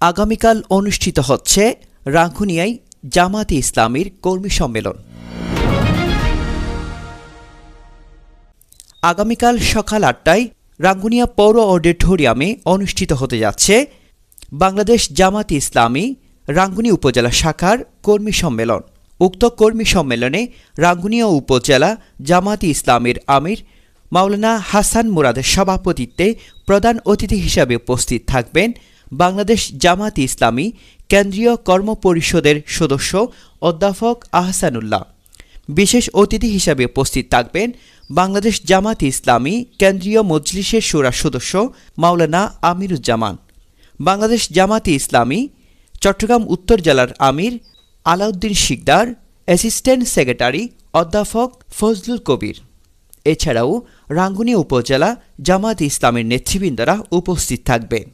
আগামীকাল অনুষ্ঠিত হচ্ছে রাঙ্গুনিয়ায় জামাতে ইসলামীর কর্মী সম্মেলন। আগামীকাল সকাল আটটায় রাঙ্গুনিয়া পৌর অডিটোরিয়ামে অনুষ্ঠিত হতে যাচ্ছে বাংলাদেশ জামাতে ইসলামী রাঙ্গুনি উপজেলা শাখার কর্মী সম্মেলন। উক্ত কর্মী সম্মেলনে রাঙ্গুনিয়া উপজেলা জামাতে ইসলামের আমির মাওলানা হাসান মুরাদের সভাপতিত্বে প্রধান অতিথি হিসাবে উপস্থিত থাকবেন বাংলাদেশ জামাত ইসলামী কেন্দ্রীয় কর্মপরিষদের সদস্য অধ্যাপক আহসানুল্লাহ। বিশেষ অতিথি হিসাবে উপস্থিত থাকবেন বাংলাদেশ জামাত ইসলামী কেন্দ্রীয় মজলিসের সুরা সদস্য মাওলানা আমিরুজ্জামান, বাংলাদেশ জামাতে ইসলামী চট্টগ্রাম উত্তর জেলার আমির আলাউদ্দিন শিকদার, অ্যাসিস্ট্যান্ট সেক্রেটারি অধ্যাপক ফজলুল কবির। এছাড়াও রাঙ্গুনি উপজেলা জামাত ইসলামের নেতৃবৃন্দরা উপস্থিত থাকবেন।